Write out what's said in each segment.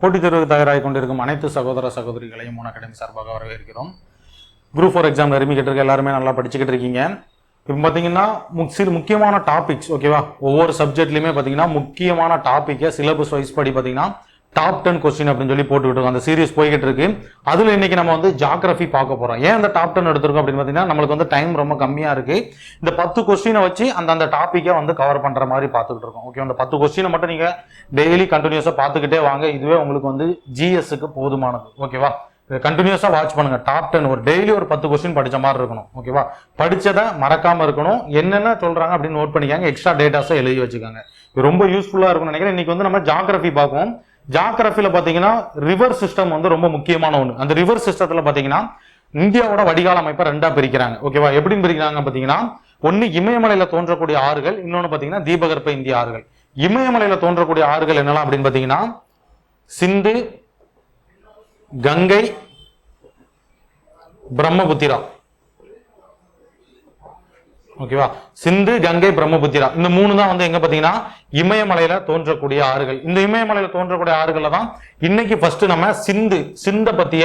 போட்டித் தேர்வுக்கு தயாராகி கொண்டிருக்கும் அனைத்து சகோதர சகோதரிகளையும் மூணு அகாடமி சார்பாக வரவேற்கிறோம். குரூப் ஃபோர் எக்ஸாம் நெருங்கிக்கிட்டு இருக்க எல்லாருமே நல்லா படிச்சுக்கிட்டு இருக்கீங்க. இப்போ பார்த்தீங்கன்னா முக் சில முக்கியமான டாபிக்ஸ் ஓகேவா ஒவ்வொரு சப்ஜெக்ட்லையுமே பார்த்தீங்கன்னா முக்கியமான டாப்பிக்கை சிலபஸ் வைஸ் படி பார்த்தீங்கன்னா டாப் டென் கொஸ்டின் அப்படின்னு சொல்லி போட்டுக்கிட்டு இருக்கோம் அந்த சீரிஸ் போய்கிட்டு இருக்கு. அதில் இன்னைக்கு நம்ம வந்து ஜாகிரபி பார்க்க போறோம். ஏன் அந்த டாப் டென் எடுத்திருக்கோம் அப்படின்னு பார்த்தீங்கன்னா நம்மளுக்கு வந்து டைம் ரொம்ப கம்மியா இருக்கு. இந்த பத்து கொஸ்டினை வச்சு அந்த அந்த டாப்பிக்கை வந்து கவர் பண்ற மாதிரி பார்த்துக்கிட்டு இருக்கோம். ஓகே அந்த பத்து கொஸ்டினை மட்டும் நீங்க டெய்லி கண்டினியூஸாக பார்த்துக்கிட்டே வாங்க. இதுவே உங்களுக்கு வந்து ஜிஎஸ்க்கு போதுமானது. ஓகேவா கண்டினியூஸாக வாட்ச் பண்ணுங்க. டாப் டென் ஒரு டெய்லி ஒரு பத்து கொஸ்டின் படிச்ச மாதிரி இருக்கணும். ஓகேவா படிச்சதை மறக்காம இருக்கணும். என்னென்ன சொல்றாங்க அப்படின்னு நோட் பண்ணிக்காங்க. எக்ஸ்ட்ரா டேட்டாஸை எழுதி வச்சுக்காங்க. ரொம்ப யூஸ்ஃபுல்லா இருக்கும்னு நினைக்கிறேன். இன்னைக்கு வந்து நம்ம ஜாகிரபி பார்ப்போம் ஜாகிரபியில் பார்த்தீங்கன்னா ரிவர் சிஸ்டம் வந்து ரொம்ப முக்கியமான ஒன்று அந்த ரிவர் சிஸ்டத்தில் பார்த்தீங்கன்னா இந்தியாவோட வடிகால் அமைப்பை ரெண்டா பிரிக்கிறாங்க. ஓகேவா எப்படின்னு பிரிக்கிறாங்க பார்த்தீங்கன்னா ஒன்று இமயமலையில் தோன்றக்கூடிய ஆறுகள் இன்னொன்று பார்த்தீங்கன்னா தீபகற்ப இந்திய ஆறுகள். இமயமலையில் தோன்றக்கூடிய ஆறுகள் என்னெல்லாம் அப்படின்னு பார்த்தீங்கன்னா சிந்து கங்கை பிரம்மபுத்திரா. ஓகேவா சிந்து கங்கை பிரம்மபுத்திரா. இந்த மூணு தான் வந்து எங்க பாத்தீங்கன்னா இமயமலையில தோன்றக்கூடிய ஆறுகள். இந்த இமயமலையில தோன்றக்கூடிய ஆறுகள்ல தான் இன்னைக்கு ஃபர்ஸ்ட் நம்ம சிந்து சிந்த பத்திய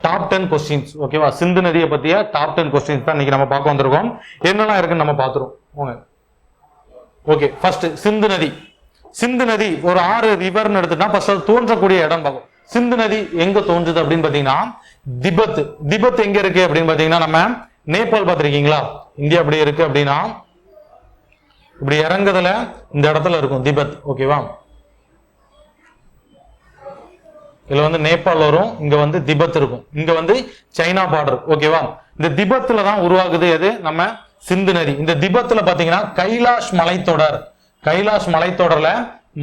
டாப் டென் கொஸ்டின்ஸ் ஓகேவா சிந்து நதியை பத்திய டாப் டென் கொஸ்டின்ஸ் தான் இன்னைக்கு நம்ம பார்க்க வந்திருக்கோம். என்னெல்லாம் இருக்குன்னு நம்ம பார்த்துருவோம். ஓகே ஃபர்ஸ்ட் சிந்து நதி. சிந்து நதி ஒரு ஆறு ரிவர்னு எடுத்துட்டா ஃபர்ஸ்ட் அது தோன்றக்கூடிய இடம் பார்க்கும் சிந்து நதி எங்க தோன்றுது அப்படின்னு பாத்தீங்கன்னா திபத். திபத் எங்க இருக்கு அப்படின்னு பாத்தீங்கன்னா நம்ம நேபாள் பார்த்துருக்கீங்களா? இந்தியா அப்படி இருக்கு அப்படின்னா இப்படி இறங்குதுல இந்த இடத்துல இருக்கும் திபத். ஓகேவா இதுல வந்து நேபாள் வரும் இங்க வந்து திபத் இருக்கும். இங்க வந்து சைனா பார்டர் ஓகேவா இந்த திபத்துல தான் உருவாகுது எது? நம்ம சிந்து நதி. இந்த திபத்துல பாத்தீங்கன்னா கைலாஷ் மலைத்தொடர். கைலாஷ் மலைத்தொடர்ல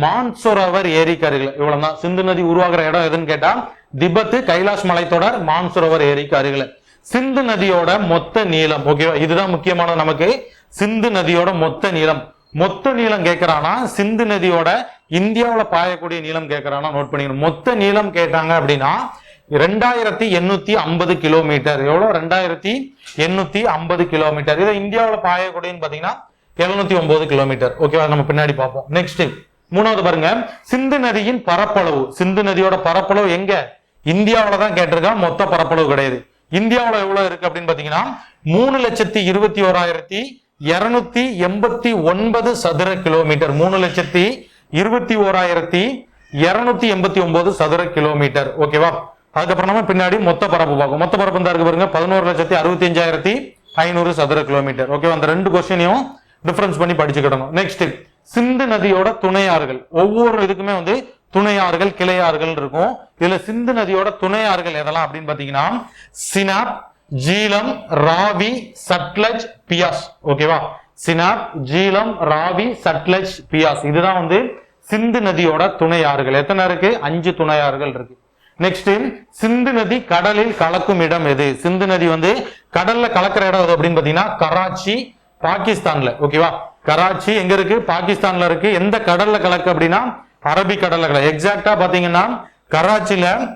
மான்சரோவர் ஏரிக்கு அருகில் இவ்வளவுதான். சிந்து நதி உருவாகிற இடம் எதுன்னு கேட்டா திபத்து கைலாஷ் மலைத்தொடர் மான்சரோவர் ஏரிக்கு அருகில் சிந்து நதியோட மொத்த நீளம் ஓகேவா இதுதான் முக்கியமான நமக்கு. சிந்து நதியோட மொத்த நீளம். மொத்த நீளம் கேட்கறானா சிந்து நதியோட இந்தியாவில் பாயக்கூடிய நீளம் கேட்கறானா நோட் பண்ணிக்கணும். மொத்த நீளம் கேட்டாங்க அப்படின்னா ரெண்டாயிரத்தி எண்ணூத்தி ஐம்பது கிலோமீட்டர் எவ்வளோ ரெண்டாயிரத்தி எண்ணூத்தி ஐம்பது கிலோமீட்டர் இதை இந்தியாவில் பாயக்கூடியன்னு பார்த்தீங்கன்னா எழுநூத்தி ஒன்பது கிலோமீட்டர் ஓகேவா நம்ம பின்னாடி பார்ப்போம். நெக்ஸ்ட் மூணாவது பாருங்க. சிந்து நதியின் பரப்பளவு. சிந்து நதியோட பரப்பளவு எங்க? இந்தியாவில தான் கேட்டிருக்கா மொத்த பரப்பளவு கிடையாது. இந்தியாவில் எவ்வளவு இருக்கு அப்படின்னு பாத்தீங்கன்னா மூணு லட்சத்தி இருபத்தி ஓராயிரத்தி இருநூத்தி எண்பத்தி ஒன்பது சதுர கிலோமீட்டர். மூணு லட்சத்தி இருபத்தி ஓராயிரத்தி இருநூத்தி எண்பத்தி ஒன்பது சதுர கிலோமீட்டர். ஓகேவா அதுக்கப்புறம் நம்ம பின்னாடி மொத்த பரப்பு பார்க்கும் மொத்த பரப்பு தான் இருக்கு பாருங்க பதினோரு லட்சத்தி அறுபத்தி அஞ்சாயிரத்தி ஐநூறு சதுர கிலோமீட்டர். ஓகேவா அந்த ரெண்டு கொஸ்டினையும் டிஃபரன்ஸ் பண்ணி படிச்சுக்கிடணும். நெக்ஸ்ட் சிந்து நதியோட துணையாறுகள். ஒவ்வொரு இதுக்குமே வந்து துணையார்கள் கிளையாறுகள் இருக்கும். இதுல சிந்து நதியோட துணையார்கள் எதெல்லாம் அப்படின்னு பாத்தீங்கன்னா சினாப் ஜீலம் ராவி சட்லஜ் பியாஸ். ஓகேவா? சினாப் ஜீலம் ராவி சட்லஜ் பியாஸ். இதுதான் வந்து சிந்து நதியோட துணையாறுகள் எத்தனை இருக்கு? அஞ்சு துணையாறுகள் இருக்கு. நெக்ஸ்ட் சிந்து நதி கடலில் கலக்கும் இடம் எது? சிந்து நதி வந்து கடல்ல கலக்கிற இடம் எது அப்படின்னு பாத்தீங்கன்னா கராச்சி பாகிஸ்தான்ல. ஓகேவா? கராச்சி எங்க இருக்கு? பாகிஸ்தான்ல இருக்கு. எந்த கடல்ல கலக்கு அப்படின்னா அரபிக் கடல்ல எக்ஸாக்டா பாத்தீங்கன்னா கராச்சியில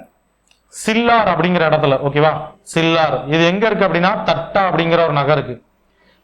சில்லார் அப்படிங்கிற இடத்துல ஓகேவா சில்லார். இது எங்க இருக்கு அப்படின்னா தட்டா அப்படிங்கிற ஒரு நகர் இருக்கு.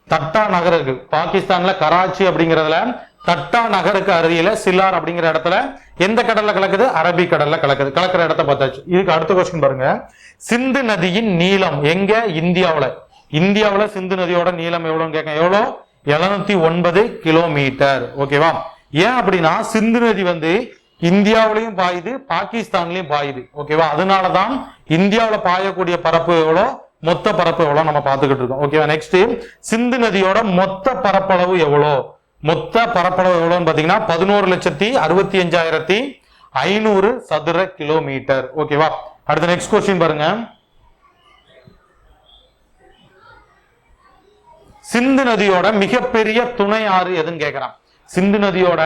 தட்டா நகர் இருக்கு. பாகிஸ்தான்ல கராச்சி அப்படிங்கிறதுல தட்டா நகருக்கு அருகில சில்லார் அப்படிங்கிற இடத்துல எந்த கடல்ல கலக்குது? அரபிக் கடல்ல கலக்குது. கலக்கிற இடத்த பார்த்தாச்சு. இதுக்கு அடுத்த கொஸ்டின் பாருங்க. சிந்து நதியின் நீளம் எங்க? இந்தியாவில. இந்தியாவில சிந்து நதியோட நீளம் எவ்வளவுன்னு கேட்க எவ்வளோ? எழுநூத்தி ஒன்பது கிலோமீட்டர். ஓகேவா ஏன் அப்படின்னா சிந்து நதி வந்து இந்தியாவிலையும் பாயுது பாகிஸ்தான்லயும் பாயுது. ஓகேவா? அதனாலதான் இந்தியாவில் பாயக்கூடிய பரப்பு எவ்வளோ? மொத்த பரப்பு எவ்வளோ நம்ம பார்த்துக்கிட்டு இருக்கோம். ஓகேவா? நெக்ஸ்ட் சிந்து நதியோட மொத்த பரப்பளவு எவ்வளோ? மொத்த பரப்பளவு எவ்வளோன்னு பாத்தீங்கன்னா பதினோரு லட்சத்தி அறுபத்தி அஞ்சாயிரத்தி ஐநூறு சதுர கிலோமீட்டர். ஓகேவா? அடுத்த நெக்ஸ்ட் கொஸ்டின் பாருங்க. சிந்து நதியோட மிகப்பெரிய துணை ஆறு எதுன்னு கேக்குறான். சிந்து நதியோட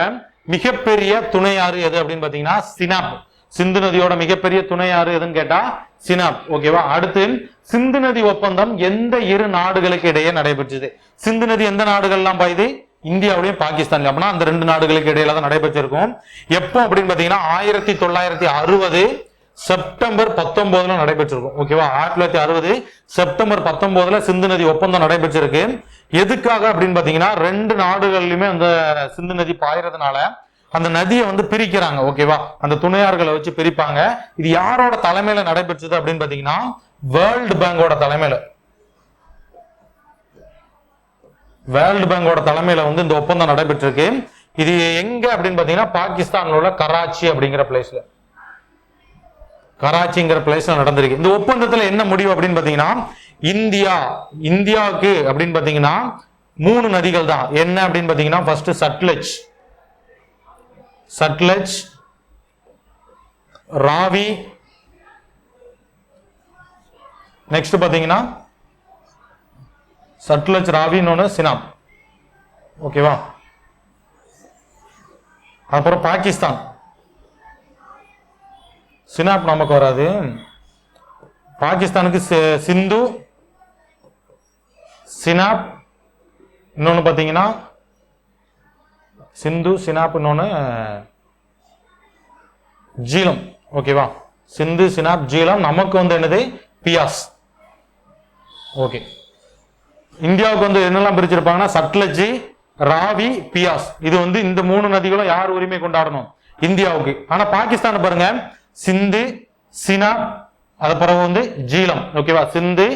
மிகப்பெரிய துணை ஆறு எது அப்படின்னு பாத்தீங்கன்னா சினாப். சிந்து நதியோட மிகப்பெரிய துணை ஆறு எதுன்னு கேட்டா சினாப். ஓகேவா அடுத்து சிந்து நதி ஒப்பந்தம் எந்த இரு நாடுகளுக்கு இடையே நடைபெற்றது? சிந்து நதி எந்த நாடுகள்லாம் பாயுது? இந்தியாவிலையும் பாகிஸ்தான்லயும். அப்படின்னா அந்த ரெண்டு நாடுகளுக்கு இடையில தான் நடைபெற்றிருக்கும். எப்போ அப்படின்னு பாத்தீங்கன்னா ஆயிரத்தி தொள்ளாயிரத்தி அறுபது செப்டம்பர் பத்தொன்பதுல நடைபெற்றிருக்கும். ஓகேவா? ஆயிரத்தி தொள்ளாயிரத்தி அறுபது செப்டம்பர் பத்தொன்பதுல சிந்து நதி ஒப்பந்தம் நடைபெற்றிருக்கு. எதுக்காக அப்படின்னு பாத்தீங்கன்னா ரெண்டு நாடுகள்லயுமே அந்த சிந்து நதி பாயறதுனால அந்த நதியை வந்து பிரிக்கிறாங்க. ஓகேவா? அந்த துணையார்களை வச்சு பிரிப்பாங்க. இது யாரோட தலைமையில நடைபெற்றது அப்படின்னு பாத்தீங்கன்னா வேர்ல்டு பேங்கோட தலைமையில. வேர்ல்டு பேங்கோட தலைமையில வந்து இந்த ஒப்பந்தம் நடைபெற்றிருக்கு. இது எங்க அப்படின்னு பாத்தீங்கன்னா பாகிஸ்தான்ல உள்ள கராச்சி அப்படிங்கிற பிளேஸ்ல கராச்சிங்கிற பிளேஸ்ல நடந்திருக்கு. இந்த ஒப்பந்தத்துல என்ன முடிவு அப்படின்னு பாத்தீங்கன்னா இந்தியா இந்தியாவுக்கு அப்படின்னு பாத்தீங்கன்னா மூணு நதிகள் தான். என்ன அப்படின்னு பாத்தீங்கன்னா ஃபர்ஸ்ட் சட்லஜ். சட்லஜ் ராவி நெக்ஸ்ட் பாத்தீங்கன்னா சட்லஜ் ராவின்னு ஒன்று சினாப். ஓகேவா அப்புறம் பாகிஸ்தான். சினாப் நமக்கு வராது. பாகிஸ்தானுக்கு சி- சிந்து சினாப் இன்னொன்று பார்த்தீங்கன்னா சிந்து சினாப் இன்னொன்று ஜீலம். ஓகேவா சிந்து சினாப் ஜீலம் நமக்கு வந்து என்னது? பியாஸ். ஓகே இந்தியாவுக்கு வந்து என்னெல்லாம் பிரிச்சிருப்பாங்கன்னா சட்லஜி ராவி பியாஸ். இது வந்து இந்த மூணு நதிகளும் யார் உரிமை கொண்டாடணும்? இந்தியாவுக்கு. ஆனா பாகிஸ்தான் பாருங்க சிந்து சினாப் அது பிறகு வந்து ஜீலம். ஓகேவா சிந்து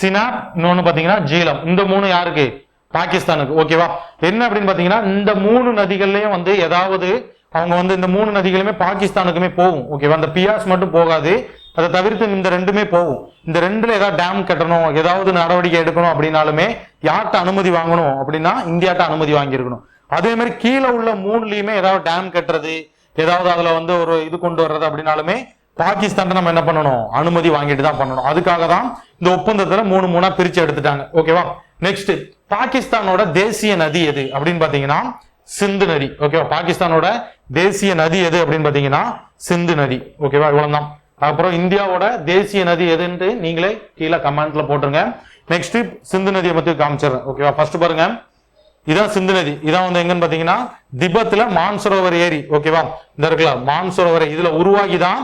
சினாப் இன்னொன்னு பாத்தீங்கன்னா ஜீலம். இந்த மூணு யாருக்கு? பாகிஸ்தானுக்கு. ஓகேவா என்ன அப்படின்னு பாத்தீங்கன்னா இந்த மூணு நதிகள்லயும் வந்து ஏதாவது அவங்க வந்து இந்த மூணு நதிகளுமே பாகிஸ்தானுக்குமே போகும். ஓகேவா அந்த பியாஸ் மட்டும் போகாது. அதை தவிர்த்து இந்த ரெண்டுமே போகும். இந்த ரெண்டுல ஏதாவது டேம் கட்டணும் ஏதாவது நடவடிக்கை எடுக்கணும் அப்படின்னாலுமே யார்கிட்ட அனுமதி வாங்கணும் அப்படின்னா இந்தியாட்ட அனுமதி வாங்கியிருக்கணும். அதே மாதிரி கீழே உள்ள மூணுலயுமே ஏதாவது டேம் கட்டுறது ஏதாவது அதுல வந்து ஒரு இது கொண்டு வர்றது அப்படின்னாலுமே பாகிஸ்தான் நம்ம என்ன பண்ணணும்? அனுமதி வாங்கிட்டு தான் பண்ணணும். அதுக்காக தான் இந்த ஒப்பந்தத்துல மூணு மூணா பிரிச்சு எடுத்துட்டாங்க. ஓகேவா நெக்ஸ்ட் பாகிஸ்தானோட தேசிய நதி எது அப்படின்னு பாத்தீங்கன்னா சிந்து நதி. ஓகேவா பாகிஸ்தானோட தேசிய நதி எது அப்படின்னு பாத்தீங்கன்னா சிந்து நதி. ஓகேவா இவ்வளவுதான். அப்புறம் இந்தியாவோட தேசிய நதி எதுன்ட்டு நீங்களே கீழே கமெண்ட்ல போட்டுருங்க. நெக்ஸ்ட் சிந்து நதியை பத்தி காமிச்சிடுறேன். ஓகேவா ஃபர்ஸ்ட் பாருங்க. இதான் சிந்து நதி. இதான் வந்து எங்கன்னு பாத்தீங்கன்னா திபத்துல மான்சரோவர் ஏரி. ஓகேவா இந்த இருக்குல்ல மான்சரோவர் இதுல உருவாகி தான்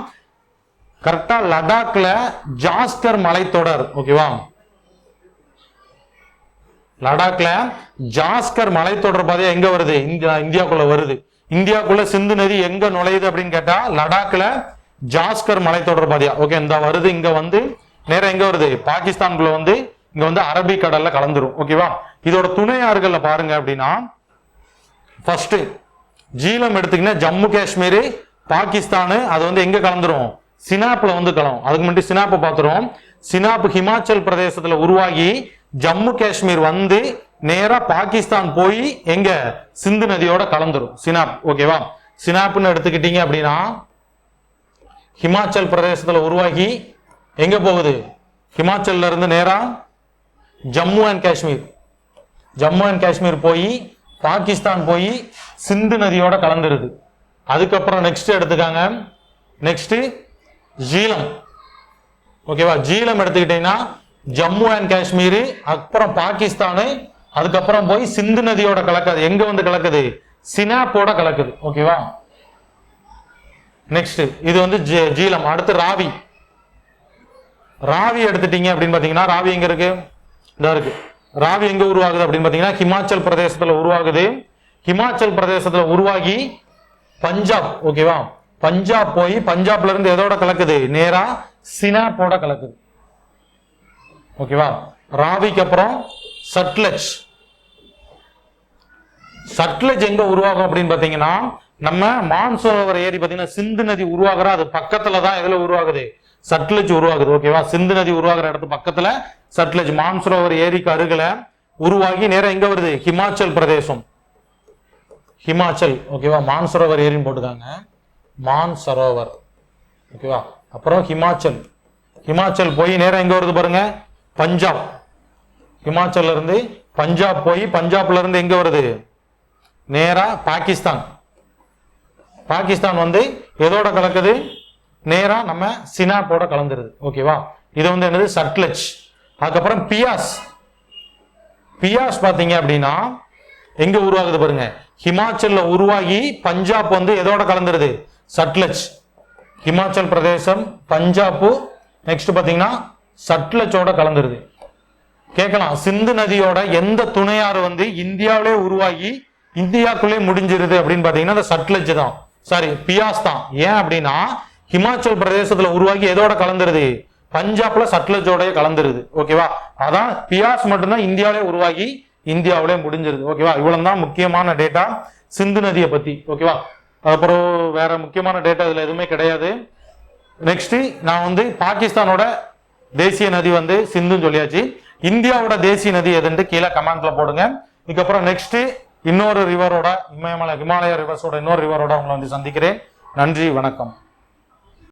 கரெக்டா லடாக்ல ஜாஸ்கர் மலைத்தொடர். ஓகேவா லடாக்ல ஜாஸ்கர் மலைத்தொடர் பாதையா எங்க வருது? இந்தியா இந்தியாக்குள்ள வருது. இந்தியாக்குள்ள சிந்து நதி எங்க நுழையுது அப்படின்னு கேட்டா லடாக்ல ஜாஸ்கர் மலைத்தொடர் பாதையா. ஓகே இந்த வருது இங்க வந்து நேரம் எங்க வருது? பாகிஸ்தான்குள்ள வந்து இங்க வந்து அரபிக் கடல்ல கலந்துரும். ஓகேவா இதோட துணை பாருங்க அப்படின்னா ஃபர்ஸ்ட் ஜீலம் எடுத்தீங்கன்னா ஜம்மு காஷ்மீர் பாகிஸ்தான் அது வந்து எங்க கலந்துரும்? சினாப்ல வந்து கலவும் அதுக்கு முன்னாடி சினாப்பை பார்த்துரும் சினாப் ஹிமாச்சல் பிரதேசத்துல உருவாகி ஜம்மு காஷ்மீர் வந்து நேரா பாகிஸ்தான் போய் எங்க? சிந்து நதியோட கலந்துரும். சினாப் ஓகேவா? சினாப்னு எடுத்துக்கிட்டீங்க அப்படின்னா ஹிமாச்சல் பிரதேசத்துல உருவாகி எங்க போகுது? ஹிமாச்சல்ல இருந்து நேரா ஜம்மு அண்ட் காஷ்மீர். ஜம்மு அண்ட் காஷ்மீர் போய் பாகிஸ்தான் போய் சிந்து நதியோட கலந்துருது. அதுக்கப்புறம் நெக்ஸ்ட் எடுத்துக்காங்க. நெக்ஸ்ட் ஜீலம். ஓகேவா? ஜீலம் எடுத்துக்கிட்டீங்கன்னா ஜம்மு அண்ட் காஷ்மீர் அப்புறம் பாகிஸ்தானு அதுக்கப்புறம் போய் சிந்து நதியோட கலக்குது. எங்க வந்து கலக்குது? சினாப்போட கலக்குது. ஓகேவா? நெக்ஸ்ட் இது வந்து ஜீலம். அடுத்து ராவி. ராவி எடுத்துட்டீங்க அப்படின்னு பாத்தீங்கன்னா ராவி எங்க இருக்கு? இதா இருக்கு. ராவி எங்கே உருவாகுது அப்படின்னு பார்த்தீங்கன்னா ஹிமாச்சல் பிரதேசத்தில் உருவாகுது. ஹிமாச்சல் பிரதேசத்தில் உருவாகி பஞ்சாப் ஓகேவா? பஞ்சாப் போய் பஞ்சாப்ல இருந்து எதோட கலக்குது? நேரா சினாப்போட கலக்குது. ஓகேவா? ராவிக்கு அப்புறம் சட்லஜ். சட்லஜ் எங்க உருவாகும் அப்படின்னு பாத்தீங்கன்னா நம்ம மான்சரோவர் ஏரி பாத்தீங்கன்னா சிந்து நதி உருவாகுற அது பக்கத்துல தான் எதுல உருவாகுது? சட்லஜ் உருவாகுது ஓகேவா சிந்து நதி உருவாகிற இடத்து பக்கத்துல சட்லஜ் மான்சரோவர் ஏரிக்கு அருகில உருவாகி நேரம் எங்க வருது? ஹிமாச்சல் பிரதேசம். ஹிமாச்சல் ஓகேவா மான்சரோவர் ஏரின்னு போட்டுக்காங்க. மான்சரோவர் ஓகேவா அப்புறம் ஹிமாச்சல். ஹிமாச்சல் போய் நேரம் எங்க வருது பாருங்க? பஞ்சாப். ஹிமாச்சல்ல இருந்து பஞ்சாப் போய் பஞ்சாப்ல இருந்து எங்க வருது? நேரா பாகிஸ்தான். பாகிஸ்தான் வந்து எதோட கலக்குது? நேராக நம்ம சினாப்போட கலந்துருது. ஓகேவா இது வந்து என்னது? சட்லஜ் அதுக்கப்புறம் பியாஸ். பியாஸ் பார்த்தீங்க அப்படின்னா எங்க உருவாகுது பாருங்க. ஹிமாச்சல்ல உருவாகி பஞ்சாப் வந்து எதோட கலந்துருது? சட்லஜ் ஹிமாச்சல் பிரதேசம் பஞ்சாப்பு நெக்ஸ்ட் பார்த்தீங்கன்னா சட்லஜோட கலந்துருது. கேட்கலாம். சிந்து நதியோட எந்த துணையாறு வந்து இந்தியாவிலே உருவாகி இந்தியாக்குள்ளே முடிஞ்சிருது அப்படின்னு பார்த்தீங்கன்னா அந்த சட்லஜ் தான். சாரி பியாஸ் தான். ஏன் அப்படின்னா ஹிமாச்சல் பிரதேசத்துல உருவாகி எதோட கலந்துருது? பஞ்சாப்ல சட்லஜோடய கலந்துருது. ஓகேவா? அதான் பியாஸ் மட்டும்தான் இந்தியாவிலே உருவாகி இந்தியாவிலே முடிஞ்சிருது. ஓகேவா? இவ்வளவு தான் முக்கியமான டேட்டா சிந்து நதியை பத்தி. ஓகேவா? அப்புறம் வேற முக்கியமான டேட்டா இதுல எதுவுமே கிடையாது. நெக்ஸ்ட் நான் வந்து பாகிஸ்தானோட தேசிய நதி வந்து சிந்துன்னு சொல்லியாச்சு. இந்தியாவோட தேசிய நதி எதுன்ட்டு கீழே கமெண்ட்ல போடுங்க. இதுக்கப்புறம் நெக்ஸ்ட் இன்னொரு ரிவரோட இமயமலை ஹிமாலய ரிவர்ஸோட இன்னொரு ரிவரோட உங்களை வந்து சந்திக்கிறேன். நன்றி வணக்கம்.